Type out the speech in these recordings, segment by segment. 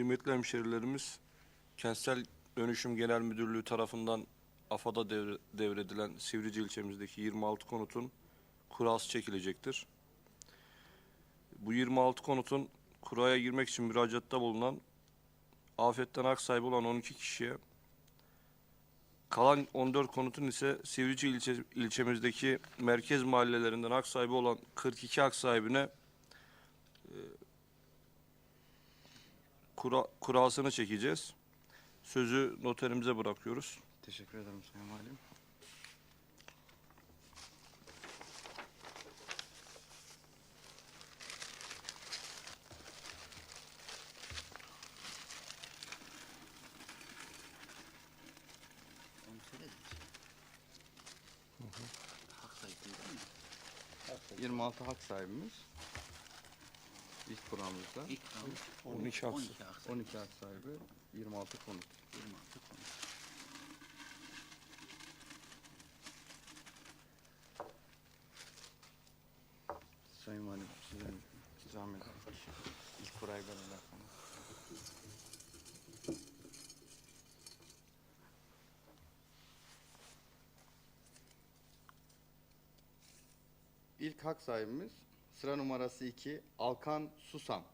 Kıymetli hemşerilerimiz, Kentsel Dönüşüm Genel Müdürlüğü tarafından AFAD'a devre- devredilen Sivrice ilçemizdeki 26 konutun kurası çekilecektir. Bu 26 konutun kuraya girmek için müracaatta bulunan afetten hak sahibi olan 12 kişiye kalan 14 konutun ise Sivrice ilçe, ilçemizdeki merkez mahallelerinden hak sahibi olan 42 hak sahibine e, kura, kurasını çekeceğiz. Sözü noterimize bırakıyoruz. Teşekkür ederim Sayın Valim. Onu söyledin sen. Hak sahibi değil mi? 26 hak sahibimiz. İlk kuramızda. İlk kalmış 12 hak 12 hak sahibi. 12 hak sahibi, 26 konut. 26 konu. Sayın Valim size zahmet. İlk kurayı ben alakalı. İlk hak sahibimiz sıra numarası 2 Alkan Susam.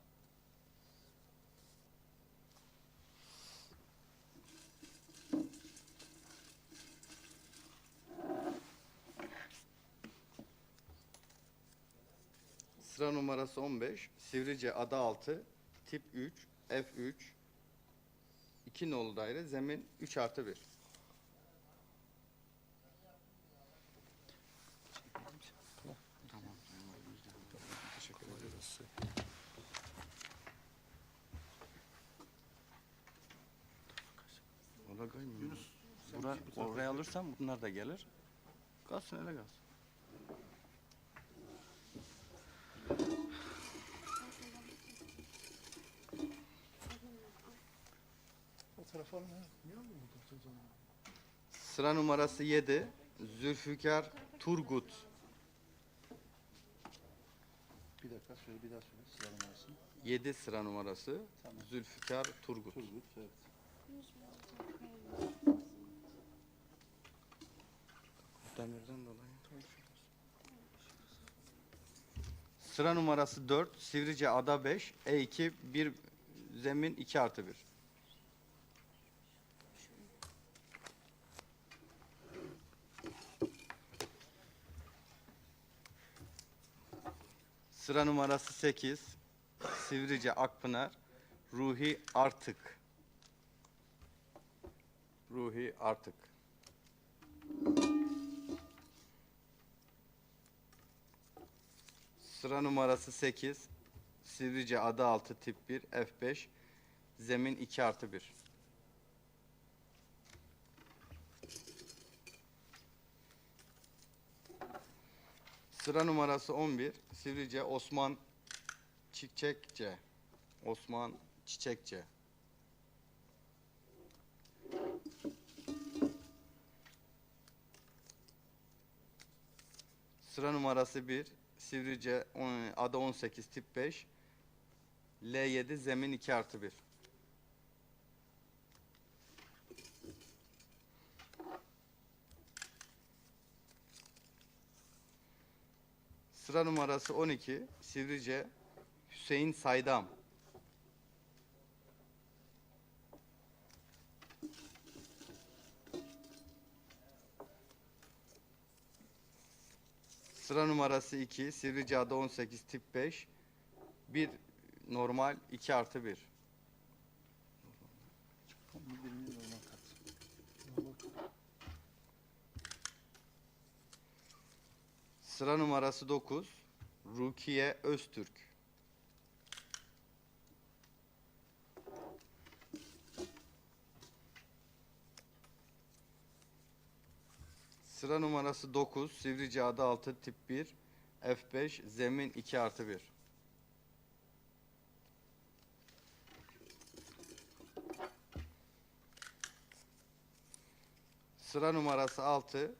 Sıra numarası 15 Sivrice Ada 6 Tip 3 F3 2 nolu daire zemin 3 artı 1. Tamam. Sayın Valim, Teşekkür ederiz. Kaymıyor. Yunus. Bura, oraya alırsam bunlar da gelir. Kalsın öyle kalsın. Sıra numarası 7 Zülfikar Turgut. Bir dakika söyle bir daha söyle sıra numarasını. 7 sıra numarası Tamam. Zülfikar Turgut. Turgut evet. Demirden dolayı. Sıra numarası 4 Sivrice Ada 5 E2 1 zemin 2 artı 1. Sıra numarası 8 Sivrice Akpınar Ruhi Artık. Ruhi Artık. Sıra numarası 8 Sivrice Ada 6 tip 1 F5 Zemin 2 artı 1. Sıra numarası 11 Sivrice Osman Çiçekçe. Osman Çiçekçe. Sıra numarası 1 Sivrice Ada 18 tip 5 L7 zemin 2 artı 1. Sıra numarası 12 Sivrice Hüseyin Saydam. Sıra numarası 2 Sivrice Ada 18 tip 5 1 normal 2 artı 1. Bir birini normal kat. Sıra numarası 9 Rukiye Öztürk. Sıra numarası 9 Sivrice Ada 6 tip 1 F5 zemin 2 artı 1. Sıra numarası 6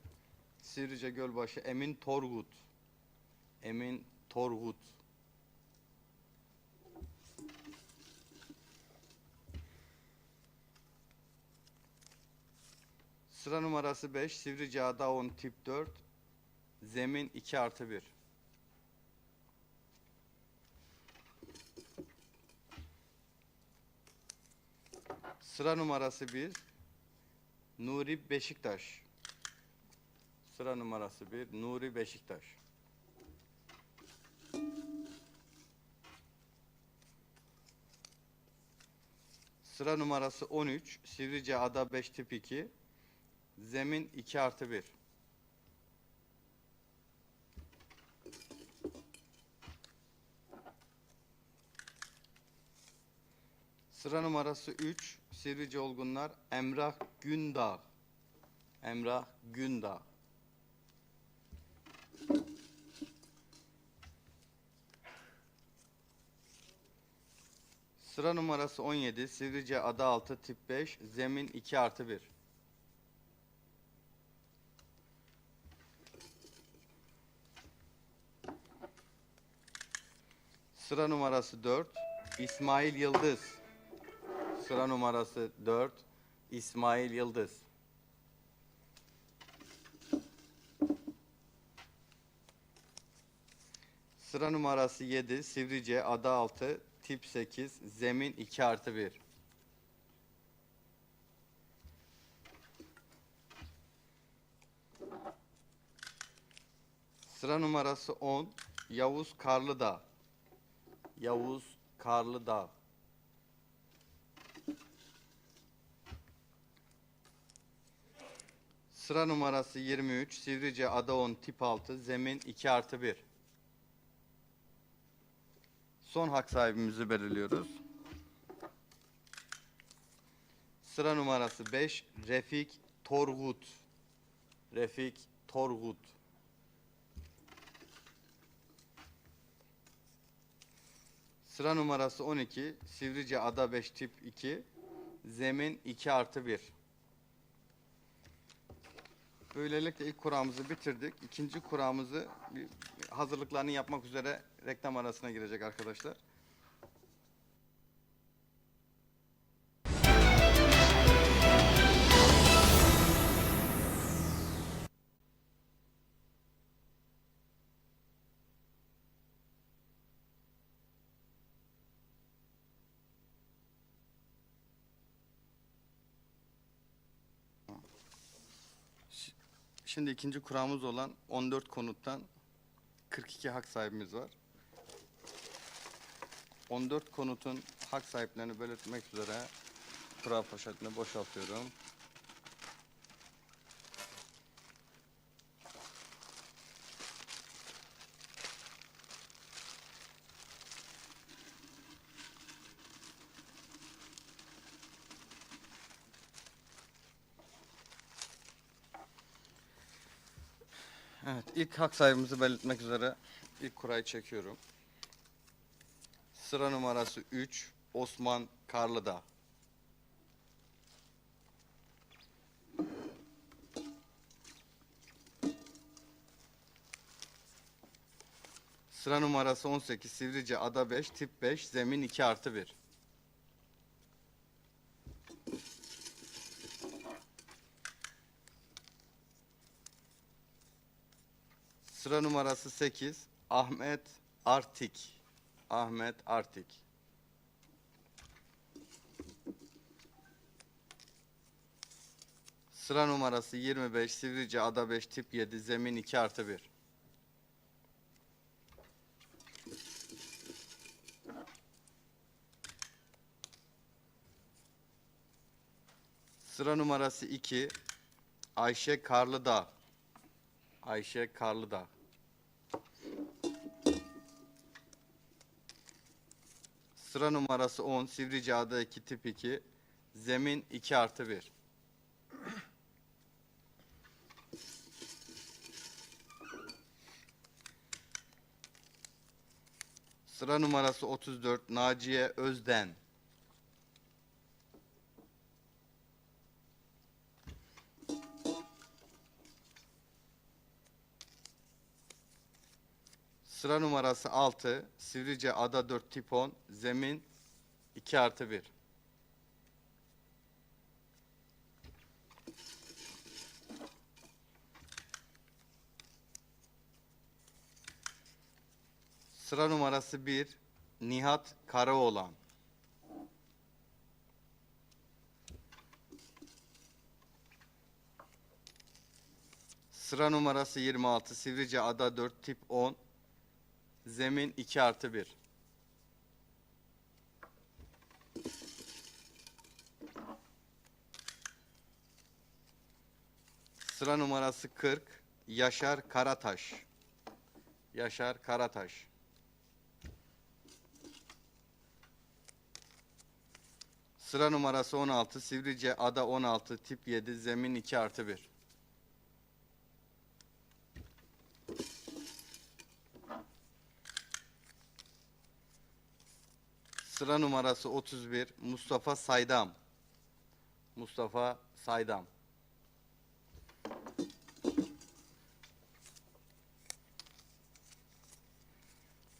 Sivrice Gölbaşı Emin Torgut. Emin Torgut. Sıra numarası 5. Sivrice Ada 10 tip 4. Zemin 2 artı 1. Sıra numarası 1. Nuri Beşiktaş. Sıra numarası 1. Nuri Beşiktaş. Sıra numarası 13. Sivrice Ada 5 tip 2. Zemin 2 artı 1. Sıra numarası 3. Sivrice Olgunlar Emrah Gündağ. Emrah Gündağ. Sıra numarası 17. Sivrice Ada 6 tip 5. Zemin 2 artı 1. Sıra numarası 4. İsmail Yıldız. Sıra numarası 4. İsmail Yıldız. Sıra numarası 7. Sivrice Ada 6 tip 8. Zemin 2 artı 1. Sıra numarası 10. Yavuz Karlıdağ. Yavuz Karlıdağ. Sıra numarası 23. Sivrice Ada 10 tip 6. Zemin 2 artı 1. Son hak sahibimizi belirliyoruz. Sıra numarası 5. Refik Torgut. Refik Torgut. Sıra numarası 12. Sivrice Ada 5 tip 2. Zemin 2 artı 1. Böylelikle ilk kuramızı bitirdik. İkinci kuramızı hazırlıklarını yapmak üzere reklam arasına girecek arkadaşlar. Şimdi ikinci kuramız olan 14 konuttan 42 hak sahibimiz var. 14 konutun hak sahiplerini belirtmek üzere kura poşetini boşaltıyorum. İlk hak sahibimizi belirtmek üzere ilk kurayı çekiyorum. Sıra numarası 3 Osman Karlıdağ. Sıra numarası 18 Sivrice Ada 5 tip 5 zemin 2 artı 1. Sıra numarası 8 Ahmet Artik. Ahmet Artik. Sıra numarası 25 Sivrice Ada 5 tip 7 zemin 2 artı 1. Sıra numarası 2 Ayşe Karlıdağ. Ayşe Karlıdağ. Sıra numarası 10 Sivrice Ada 2 tip 2 Zemin 2 artı 1. Sıra numarası 34 Naciye Özden. Sıra numarası 6, Sivrice Ada 4 Tipon, zemin 2 artı 1. Sıra numarası 1, Nihat Karaoğlan. Sıra numarası 26, Sivrice Ada 4 tip 10, Zemin 2 artı 1. Sıra numarası 40 Yaşar Karataş. Yaşar Karataş. Sıra numarası 16 Sivrice Ada 16 tip 7 Zemin 2 artı 1. Sıra numarası 31 Mustafa Saydam. Mustafa Saydam.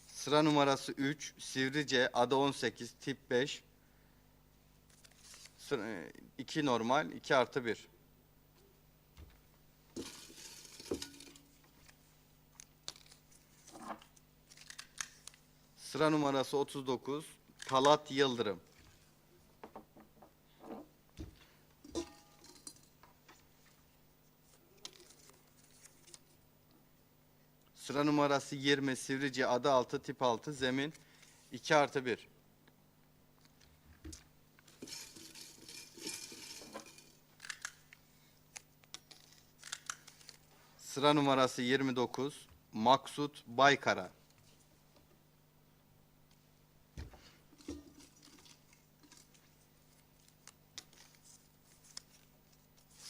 Sıra numarası 3 Sivrice Ada 18 tip 5 Sıra, 2 normal 2 artı 1. Sıra numarası 39 Talat Yıldırım. Sıra numarası 20 Sivrice adı 6 tip 6 zemin 2 artı 1. Sıra numarası 29 Maksut Baykara.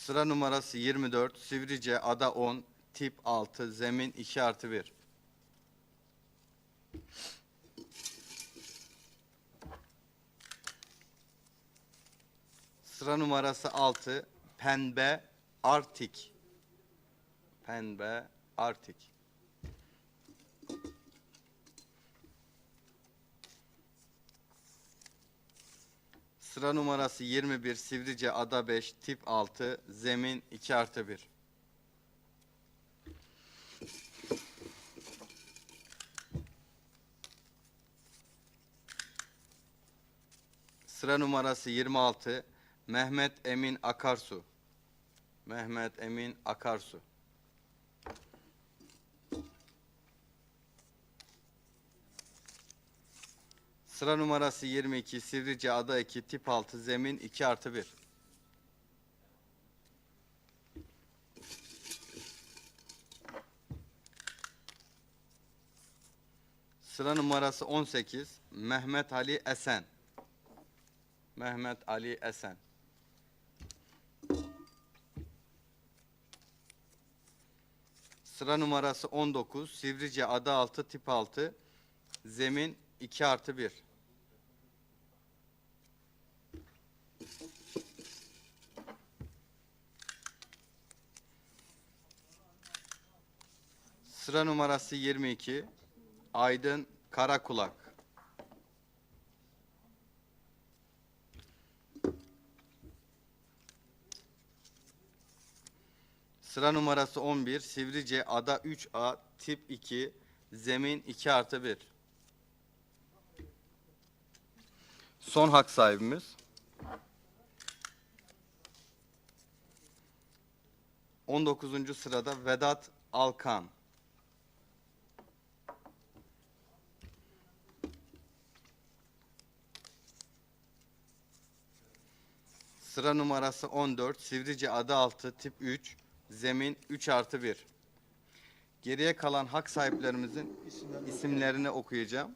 Sıra numarası 24 Sivrice Ada 10 tip 6 zemin 2 artı 1. Sıra numarası 6 Pembe Artik. Pembe Artik. Sıra numarası 21 Sivrice Ada 5 tip 6 zemin 2 artı 1. Sıra numarası 26 Mehmet Emin Akarsu. Mehmet Emin Akarsu. Sıra numarası 22 Sivrice Ada 2 tip 6 zemin 2 artı 1. Sıra numarası 18 Mehmet Ali Esen. Mehmet Ali Esen. Sıra numarası 19 Sivrice Ada 6 tip 6 zemin 2 artı 1. Sıra numarası 22 Aydın Karakulak. Sıra numarası 11 Sivrice Ada 3A tip 2 zemin 2 artı 1. Son hak sahibimiz. 19. sırada Vedat Alkan. Sıra numarası 14 Sivrice adı 6 tip 3 zemin 3 artı 1. Geriye kalan hak sahiplerimizin İsimlerini okuyacağım.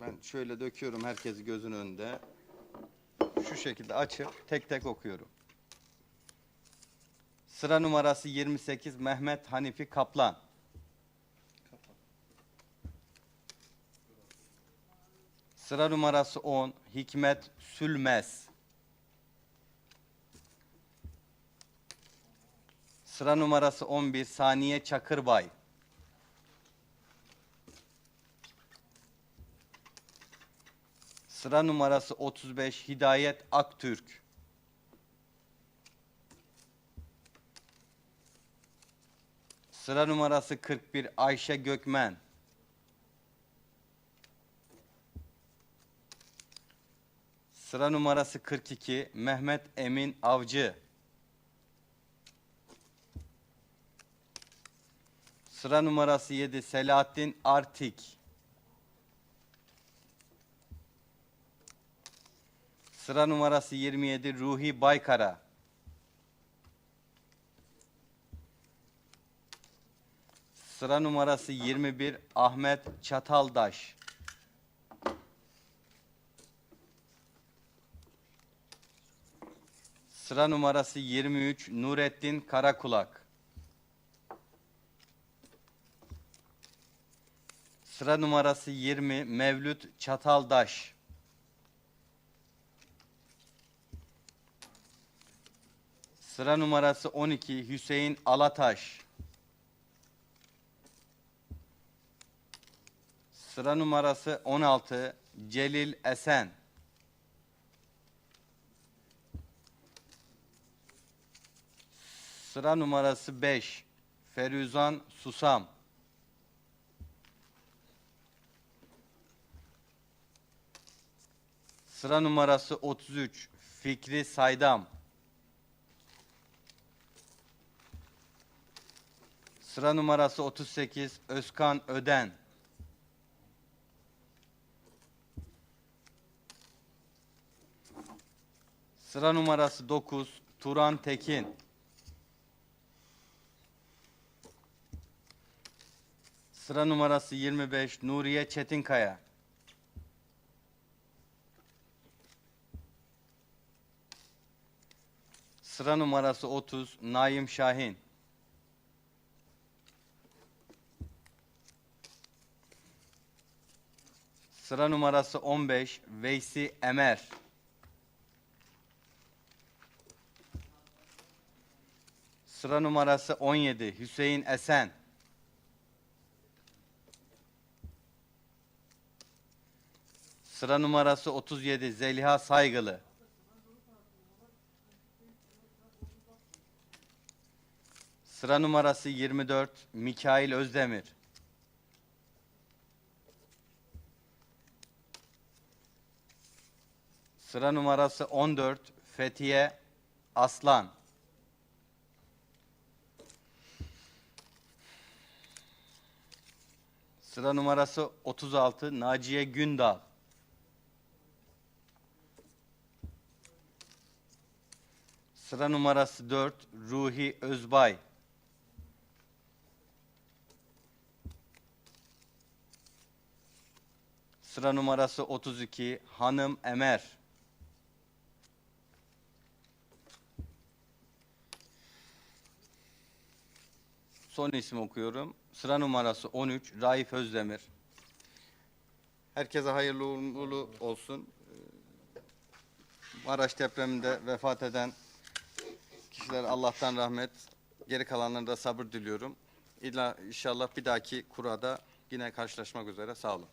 Ben şöyle döküyorum herkes gözün önünde. Şu şekilde açıp tek tek okuyorum. Sıra numarası 28 Mehmet Hanifi Kaplan. Sıra numarası 10 Hikmet Sülmez. Sıra numarası 11 Saniye Çakırbay. Sıra numarası 35 Hidayet Aktürk. Sıra numarası 41 Ayşe Gökmen. Sıra numarası 42 Mehmet Emin Avcı. Sıra numarası 7 Selahattin Artik. Sıra numarası 27 Ruhi Baykara. Sıra numarası 21 Ahmet Çataldaş. Sıra numarası 23 Nurettin Karakulak. Sıra numarası 20 Mevlüt Çataldaş. Sıra numarası 12 Hüseyin Alataş. Sıra numarası 16 Celil Esen. Sıra numarası 5 Feruzan Susam. Sıra numarası 33 Fikri Saydam. Sıra numarası 38 Özkan Öden. Sıra numarası 9 Turan Tekin. Sıra numarası 25 Nuriye Çetinkaya. Sıra numarası 30 Naim Şahin. Sıra numarası 15 Veysi Emer. Sıra numarası 17 Hüseyin Esen. Sıra numarası 37 Zeliha Saygılı. Sıra numarası 24 Mikail Özdemir. Sıra numarası 14 Fethiye Aslan. Sıra numarası 36 Naciye Gündal. Sıra numarası 4 Ruhi Özbay. Sıra numarası 32 Hanım Emer. Son isim okuyorum. Sıra numarası 13 Raif Özdemir. Herkese hayırlı uğurlu olsun. Ee, Maraş depreminde vefat eden kişiler Allah'tan rahmet, geri kalanlarına da sabır diliyorum. İlla inşallah bir dahaki kurada yine karşılaşmak üzere. Sağ olun.